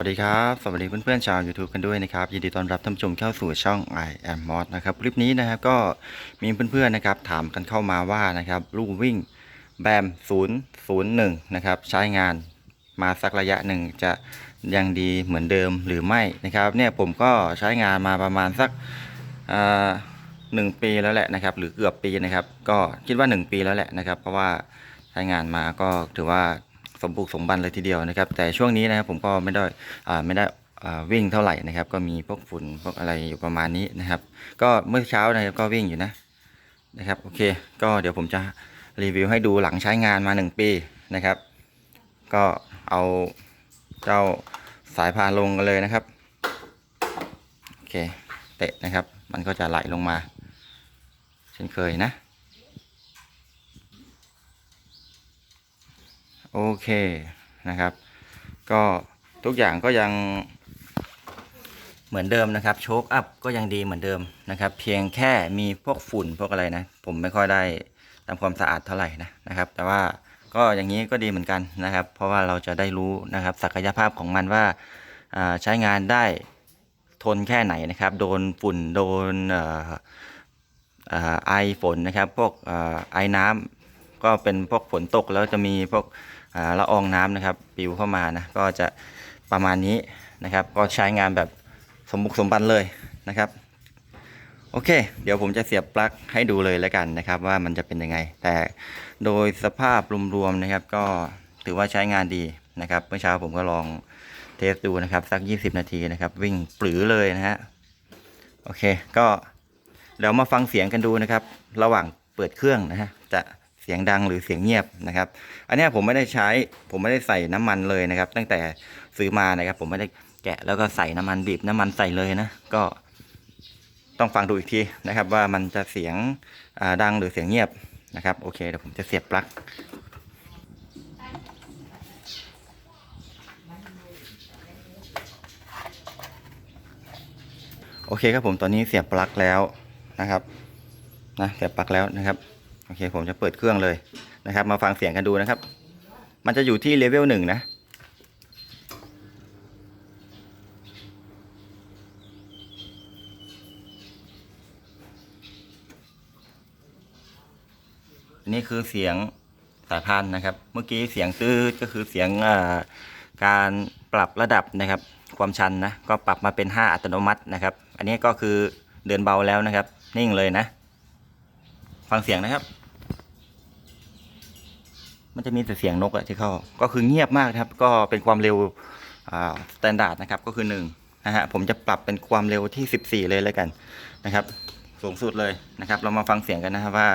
สวัสดีครับ สวัสดีเพื่อนๆชาว YouTube กันด้วยนะครับ ยินดีต้อนรับท่านผู้ชมเข้าสู่ช่อง I am Mod นะครับ คลิปนี้นะครับก็มีเพื่อนๆนะครับถามกันเข้ามาว่านะครับลูกวิ่งแบม001 นะครับ ใช้งานมาสักระยะหนึ่งจะยังดีเหมือนเดิมหรือไม่นะครับเนี่ยผมก็ใช้งานมาประมาณสักอ่าหนึ่งปีแล้วแหละนะครับ หรือเกือบปีนะครับ ก็คิดว่า 1 ปีแล้วแหละนะครับ เพราะว่าใช้งานมาก็ถือว่า สมบุกสมบันเลยทีเดียวนะครับ แต่ช่วงนี้นะครับผมก็ไม่ได้อ่าไม่ได้อ่าวิ่งเท่าไหร่นะครับ ก็มีพวกฝุ่นพวกอะไรอยู่ประมาณนี้นะครับ ก็เมื่อเช้านะครับก็วิ่งอยู่นะนะครับโอเค ก็เดี๋ยวผมจะรีวิวให้ดูหลังใช้งานมา 1 ปีนะครับ ก็เอาเจ้าสายพานลงกันเลยนะครับโอเคเตะนะครับ มันก็จะไหลลงมา เช่นเคยนะ โอเคนะครับ ก็ทุกอย่างก็ยังเหมือนเดิมนะครับ โชคอัพก็ยังดีเหมือนเดิมนะครับ เพียงแค่มีพวกฝุ่นพวกอะไรนะ ผมไม่ค่อยได้ทำความสะอาดเท่าไหร่นะนะครับ แต่ว่าก็อย่างนี้ก็ดีเหมือนกันนะครับ เพราะว่าเราจะได้รู้นะครับศักยภาพของมันว่าาใช้งานได้ทนแค่ไหนนะครับ โดนฝุ่นโดนออไอฝนนะครับ พวกอไอน้ำก็เป็นพวกฝนตกแล้วจะมีพวก ละอองน้ำนะครับปิวเข้ามานะก็จะประมาณนี้นะครับ ก็ใช้งานแบบสมบุกสมบันเลยนะครับโอเค เดี๋ยวผมจะเสียบปลั๊กให้ดูเลยแล้วกันนะครับ ว่ามันจะเป็นยังไง แต่โดยสภาพรวมๆนะครับ ก็ถือว่าใช้งานดีนะครับเมื่อเช้าผมก็ลองเทสดูนะครับ สัก 20 นาทีนะครับ วิ่งปลือเลยนะฮะโอเค ก็เดี๋ยวมาฟังเสียงกันดูนะครับ ระหว่างเปิดเครื่องนะฮะจะ สียงดังหรือเสียงเงียบนะครับ อันนี้ผมไม่ได้ใช้ผมไม่ได้ใส่น้ำมันเลยนะครับ ตั้งแต่ซื้อมานะครับ ผมไม่ได้แกะแล้วก็ใส่น้ำมันบีบน้ำมันใส่เลยนะก็ต้องฟังดูอีกทีนะครับ ว่ามันจะเสียงดังหรือเสียงเงียบนะครับโอเคเดี๋ยวผมจะเสียบปลั๊กโอเคครับผมตอนนี้เสียบปลั๊กแล้วนะครับนะเสียบปลั๊กแล้วนะครับ โอเคผมจะเปิดเครื่องเลยนะครับ มาฟังเสียงกันดูนะครับ มันจะอยู่ที่เลเวลหนึ่งนะนนี้คือเสียงสายพานนะครับ เมื่อกี้เสียงตื้อก็คือเสียงอ่าการปรับระดับนะครับ ความชันนะก็ปรับมาเป็น 5 อัตโนมัตินะครับ อันนี้ก็คือเดินเบาแล้วนะครับ นิ่งเลยนะ ฟังเสียงนะครับ มันจะมีแต่เสียงนกอะที่เข้า ก็คือเงียบมากครับ ก็เป็นความเร็วสแตนดาร์ดนะครับ ก็คือ1นะฮะ ผมจะปรับเป็นความเร็วที่ 14 เลยแล้วกันนะครับ สูงสุดเลยนะครับ เรามาฟังเสียงกันนะครับว่า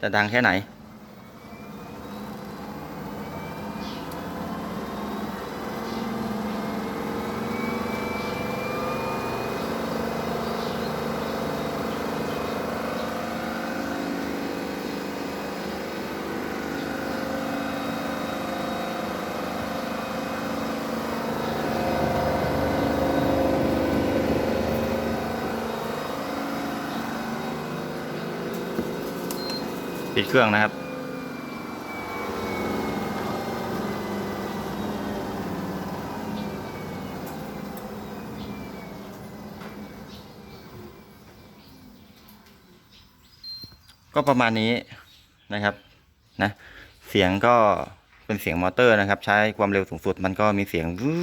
จะดังแค่ไหน ปิดเครื่องนะครับ ก็ประมาณนี้นะครับนะเสียงก็เป็นเสียงมอเตอร์นะครับ ใช้ความเร็วสูงสุดมันก็มีเสียงวื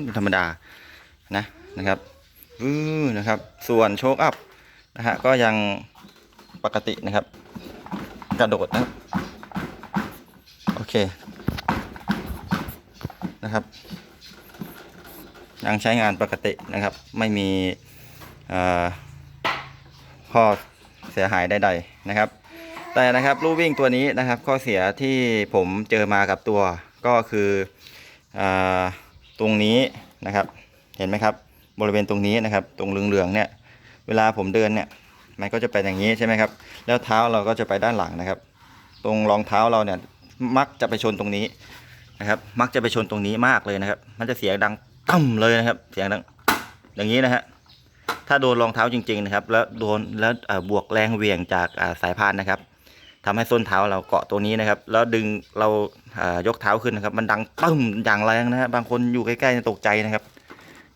ดธรรมดานะนะครับวืดนะครับ ส่วนโชคอัพนะฮะก็ยังปกตินะครับ กระโดดนะโอเคนะครับ ยังใช้งานปกตินะครับ ไม่มีข้อเสียหายใดๆนะครับ แต่นะครับลู่วิ่งตัวนี้นะครับ ข้อเสียที่ผมเจอมากับตัวก็คืออตรงนี้นะครับ เห็นไหมครับ บริเวณตรงนี้นะครับ ตรงเหลืองๆเนี่ย เวลาผมเดินเนี่ย มันก็จะเป็นอย่างนี้ใช่ไหมครับ แล้วเท้าเราก็จะไปด้านหลังนะครับ ตรงรองเท้าเราเนี่ยมักจะไปชนตรงนี้นะครับ มักจะไปชนตรงนี้มากเลยนะครับ มันจะเสียงดังตั้มเลยนะครับ เสียงดังอย่างนี้นะฮะถ้าโดนรองเท้าจริง ๆนะครับ แล้วโดนแล้วบวกแรงเหวี่ยงจากสายพานนะครับททำให้ส้นเท้าเราเกาะตัวนี้นะครับ แล้วดึงเรายกเท้าขึ้นนะครับ มันดังปึ้มอย่างแรงนะฮะบางคนอยู่ใกล้ๆจะตกใจนะครับ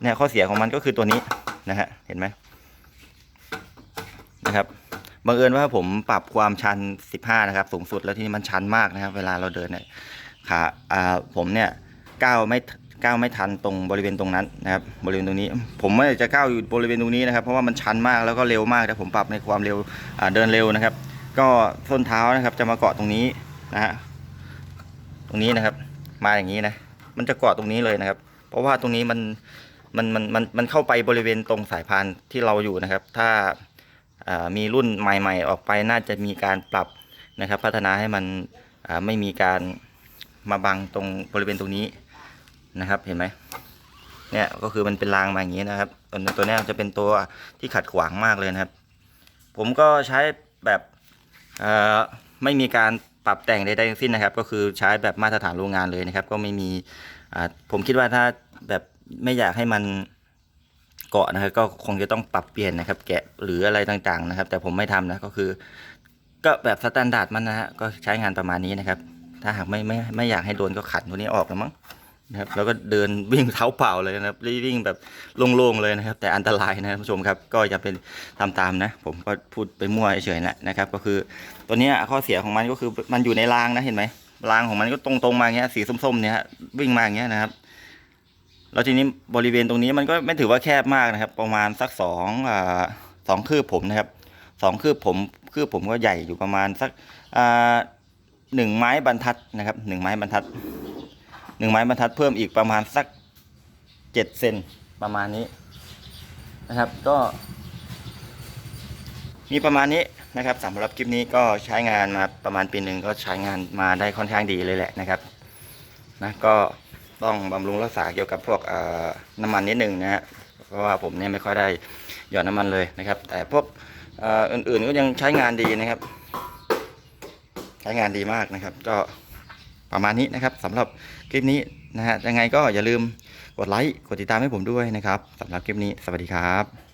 เนี่ยข้อเสียของมันก็คือตัวนี้นะฮะเห็นไหม นะครับบังเอิญว่าผมปรับความชัน 15 นะครับ สูงสุดแล้วที่นี่มันชันมากนะครับ เวลาเราเดินเนี่ยขาอ่าผมเนี่ยก้าวไม่ก้าวไม่ทันตรงบริเวณตรงนั้นนะครับบริเวณตรงนี้ ผมไม่จะก้าวอยู่บริเวณตรงนี้นะครับ เพราะว่ามันชันมากแล้วก็เร็วมากแต่ผมปรับในความเร็วอ่าเดินเร็วนะครับ ก็ส้นเท้านะครับจะมาเกาะตรงนี้นะฮะตรงนี้นะครับ มาอย่างนี้นะมันจะเกาะตรงนี้เลยนะครับ เพราะว่าตรงนี้มันมันมันมันมันเข้าไปบริเวณตรงสายพานที่เราอยู่นะครับ ถ้า มีรุ่นใหม่ๆ ออกไปน่าจะมีการปรับนะครับ พัฒนาให้มันไม่มีการมาบังตรงบริเวณตรงนี้นะครับเห็นไหมเนี่ยก็คือมันเป็นรางมาอย่างนี้นะครับ ตัวนี้ตัวเนี้ยจะเป็นตัวที่ขัดขวางมากเลยนะครับ ผมก็ใช้แบบไม่มีการปรับแต่งใดๆทั้งสิ้นนะครับ ก็คือใช้แบบมาตรฐานโรงงานเลยนะครับ ก็ไม่มีผมคิดว่าถ้าแบบไม่อยากให้มัน เกาะนะครับ ก็คงจะต้องปรับเปลี่ยนนะครับ แกะหรืออะไรต่างๆนะครับ แต่ผมไม่ทำนะก็คือ ก็แบบสแตนดาร์ดมันนะฮะก็ใช้งานประมาณนี้นะครับ ถ้าหากไม่ไม่ไม่อยากให้โดนก็ขันตัวนี้ออกแล้วมั้งนะครับแล้วก็เดินวิ่งเท้าเปล่าเลยนะครับวิ่งแบบโล่งๆเลยนะครับ แต่อันตรายนะครับผู้ชมครับ ก็อย่าเป็นทำตามนะ ผมก็พูดไปมั่วเฉยๆนะนะครับ ก็คือตัวนี้ข้อเสียของมันก็คือมันอยู่ในรางนะเห็นไหมรางของมันก็ตรงๆมาอย่างเงี้ยสีส้มๆเนี่ยวิ่งมาอย่างเงี้ยนะครับ แล้วทีนี้บริเวณตรงนี้มันก็ไม่ถือว่าแคบมากนะครับ ประมาณสักสองอสองคืบผมนะครับสองคืบผมคืบผมก็ใหญ่อยู่ประมาณสักหนึ่งไม้บรรทัดนะครับหนึ่งไม้บรรทัดหนึ่งไม้บรรทัดเพิ่มอีกประมาณสักเจ็ดเซนประมาณนี้นะครับ ก็ มีประมาณนี้นะครับสำหรับคลิปนี้ก็ใช้งานมาประมาณปีหนึ่งก็ใช้งานมาได้ค่อนข้างดีเลยแหละนะครับนะก็ ต้องบำรุงรักษาเกี่ยวกับพวกน้ำมันนิดหนึ่งนะฮะเพราะว่าผมเนี่ยไม่ค่อยได้หยอดน้ำมันเลยนะครับ แต่พวกอื่นๆก็ยังใช้งานดีนะครับ ใช้งานดีมากนะครับ ก็ประมาณนี้นะครับสำหรับคลิปนี้นะฮะยังไงก็อย่าลืมกดไลค์กดติดตามให้ผมด้วยนะครับสำหรับคลิปนี้สวัสดีครับ